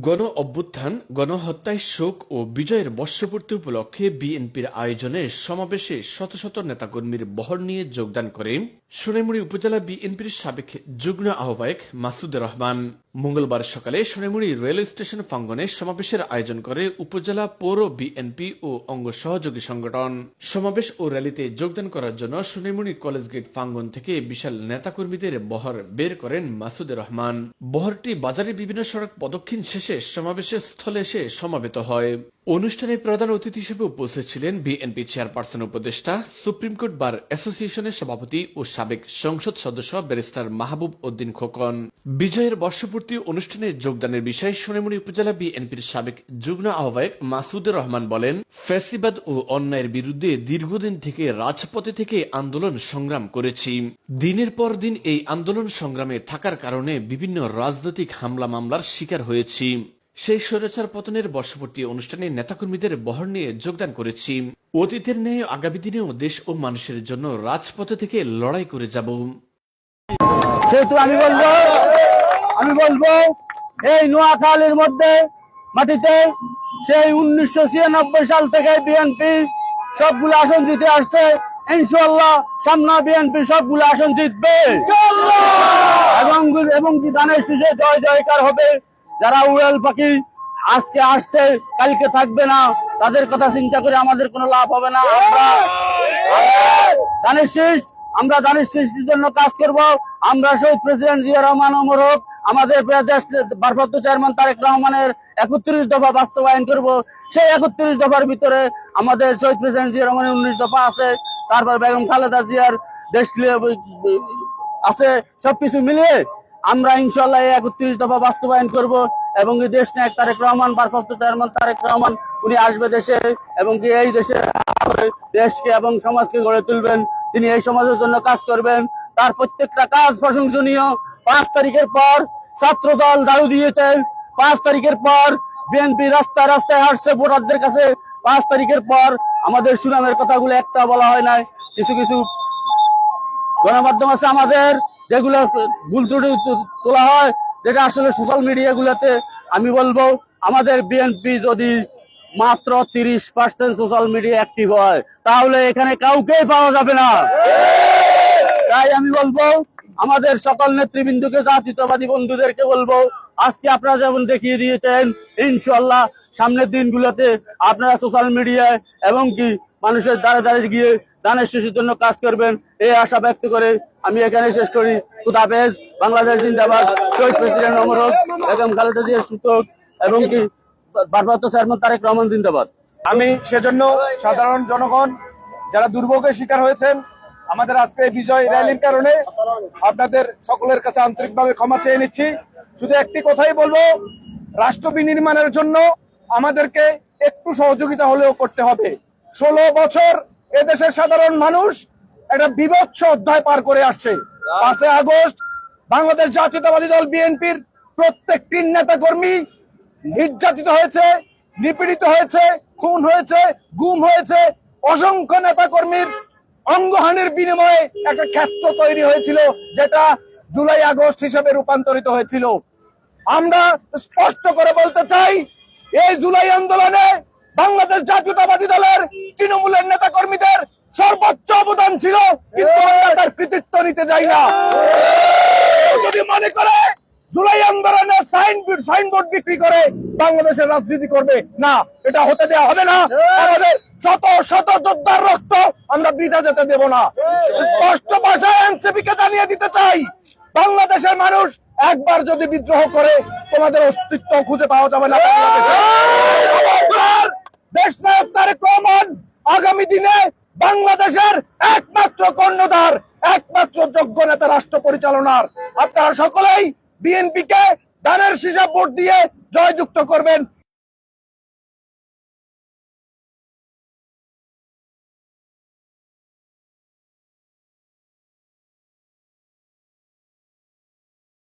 গণ অভ্যুত্থান, গণহত্যায় শোক ও বিজয়ের বর্ষপূর্তি উপলক্ষে বিএনপির আয়োজনে সমাবেশে শত শত নেতাকর্মীর বহর নিয়ে যোগদান করে সোনাইমুড়ি উপজেলা বিএনপির সাবেক যুগ্ম আহ্বায়ক মাসুদ রহমান মঙ্গলবার সকালে সোনাইমুড়ি রেল স্টেশন প্রাঙ্গনে সমাবেশের আয়োজন করে উপজেলা পৌর বিএনপি ও অঙ্গ সহযোগী সংগঠন। সমাবেশ ও র্যালিতে যোগদান করার জন্য সোনাইমুড়ি কলেজ গেট প্রাঙ্গন থেকে বিশাল নেতাকর্মীদের বহর বের করেন মাসুদ রহমান। বহরটি বাজারে বিভিন্ন সড়ক প্রদক্ষিণ শেষে সমাবেশের স্থলে এসে সমাবেত হয়। অনুষ্ঠানে প্রধান অতিথি হিসেবে উপস্থিত ছিলেন বিএনপি চেয়ারপারসন উপদেষ্টা সুপ্রিম কোর্ট বার অ্যাসোসিয়েশনের সভাপতি ও সাবেক সংসদ সদস্য ব্যারিস্টার মাহবুব উদ্দিন খোকন। বিজয়ের বর্ষপূর্তি অনুষ্ঠানে যোগদানের বিষয়ে সোনামুড়ি উপজেলা বিএনপির সাবেক যুগ্ম আহ্বায়ক মাসুদুর রহমান বলেন, ফ্যাসিবাদ ও অন্যায়ের বিরুদ্ধে দীর্ঘদিন থেকে রাজপথে থেকে আন্দোলন সংগ্রাম করেছি। দিনের পর দিন এই আন্দোলন সংগ্রামে থাকার কারণে বিভিন্ন রাজনৈতিক হামলা মামলার শিকার হয়েছি। সেই স্বৈরাচার পতনের বর্ষপূর্তি অনুষ্ঠানে নেতাকর্মীদের বহর নিয়ে যোগদান করেছি। অতীতের ন্যায় আগামী দিনেও দেশ ও মানুষের জন্য রাজপথে থেকে লড়াই করে যাব। সেহেতু আমি বলব আমি বলব এই নোয়াখালীর মধ্যে মাটিতে সেই উনিশশো ছিয়ানব্বই সাল থেকে বিএনপি সবগুলো আসন জিতে আসছে ইনশাল্লাহ সামনা বিএনপি সবগুলো আসন জিতবে। এবং এবং কি ধানের শীষে জয় জয়কার হবে যারা উড়াল পাখি আজকে আসছে, কালকে থাকবে না, তাদের কথা চিন্তা করে আমাদের কোনো লাভ হবে না। আমরা ধানের আমরা ধানের সৃষ্টির জন্য কাজ করব। আমরা শহীদ প্রেসিডেন্ট জিয়া রহমান অমর হোক, আমাদের দেশ ভারপ্রাপ্ত চেয়ারম্যান তারেক রহমানের একত্রিশ দফা বাস্তবায়ন করব। সেই একত্রিশ দফার ভিতরে আমাদের শহীদ প্রেসিডেন্ট জিয়া রহমানের উনিশ দফা আছে। তারপর বেগম খালেদা জিয়ার দেশ আছে, সবকিছু মিলিয়ে আমরা ইনশাল্লাহ একত্রিশ দফা বাস্তবায়ন করব এবং দেশ নায়ক তারেক রহমান, ভারপ্রাপ্ত চেয়ারম্যান তারেক রহমান, উনি আসবে দেশে এবং কি এই দেশে দেশকে এবং সমাজকে গড়ে তুলবেন। তিনি এই সমাজের জন্য কাজ করবেন। তার প্রত্যেকটা কাজ প্রশংসনীয়। পাঁচ তারিখের পর ছাত্র দল দাঁড়ু দিয়েছেন। পাঁচ তারিখের পর বিএনপি রাস্তায় রাস্তায় হাঁটছে ভোটারদের কাছে। পাঁচ তারিখের পর আমাদের সুনামের কথাগুলো একটা বলা হয় নাই। কিছু কিছু গণমাধ্যম আছে আমাদের। যেগুলো ভুল ত্রুটি তোলা হয়, যেটা আসলে সোশ্যাল মিডিয়া গুলাতে আমি বলব, আমাদের বিএনপি যদি মাত্র তিরিশ পার্সেন্ট সোশ্যাল মিডিয়া অ্যাক্টিভ হয়, তাহলে এখানে কাউকেই পাওয়া যাবে না। তাই আমি বলব, আমাদের সকল নেতৃবৃন্দকে জাতীয়তাবাদী বন্ধুদেরকে বলব, আজকে আপনারা যেমন দেখিয়ে দিয়েছেন ইনশাল্লাহ সামনের দিনগুলোতে আপনারা সোশ্যাল মিডিয়ায় এবং কি মানুষের দ্বারে দ্বারে গিয়ে দানের শিশুর জন্য কাজ করবেন, এই আশা ব্যক্ত করে আমি এখানে শেষ করি। খুদাফেজ বাংলাদেশ জিন্দাবাদ। শহীদ প্রেসিডেন্ট অমরক বেগম খালেদা জিয়া সুতক এবং কি ভারপ্রাপ্ত চেয়ারম্যান তারেক রহমান জিন্দাবাদ। আমি সেজন্য সাধারণ জনগণ, যারা দুর্ভোগের শিকার হয়েছেন, আমাদের আজকে বিজয় র্যালির কারণে আপনাদের সকলের কাছে আন্তরিকভাবে ক্ষমা চেয়ে নিচ্ছি। শুধু একটি কথাই বলব, রাষ্ট্র বিনির্মাণের জন্য আমাদেরকে একটু সহযোগিতা হলেও করতে হবে। ষোলো বছর এদেশের সাধারণ মানুষ একটা বিভৎস অধ্যায় পার করে আসছে। পাঁচে আগস্ট বাংলাদেশ জাতীয়তাবাদী দল বিএনপির প্রত্যেকটি নেতা কর্মী নির্যাতিত হয়েছে, নিপীড়িত হয়েছে, খুন হয়েছে, গুম হয়েছে। অসংখ্য নেতা কর্মীর অঙ্গহানির বিনিময়ে একটা ক্ষেত্র তৈরি হয়েছিল, যেটা জুলাই আগস্ট হিসেবে রূপান্তরিত হয়েছিল। আমরা স্পষ্ট করে বলতে চাই, এই জুলাই আন্দোলনে বাংলাদেশ জাতীয়তাবাদী দলের তৃণমূলের নেতা কর্মীদের সর্বোচ্চ অবদান ছিল কিন্তু তার কৃতিত্ব নিতে যাই না। যদি মনে করে জুলাই আন্দোলনে সাইন সাইনবোর্ড বিক্রি করে বাংলাদেশের রাজনীতি করবে না এটা হতে দেওয়া হবে না। আমাদের শত শত যোদ্ধার রক্ত আমরা বৃথা যেতে দেব না। স্পষ্ট ভাষায় এনসিপি কে জানিয়ে দিতে চাই বাংলাদেশের মানুষ একবার যদি বিদ্রোহ করে তোমাদের অস্তিত্ব খুঁজে পাওয়া যাবে না দেশ নায়ক তারেক রহমান আগামী দিনে বাংলাদেশের একমাত্র কর্ণধার, একমাত্র যোগ্য নেতা রাষ্ট্র পরিচালনার। আপনারা সকলেই বিএনপিকে দানের সিসা ভোট দিয়ে জয়যুক্ত করবেন।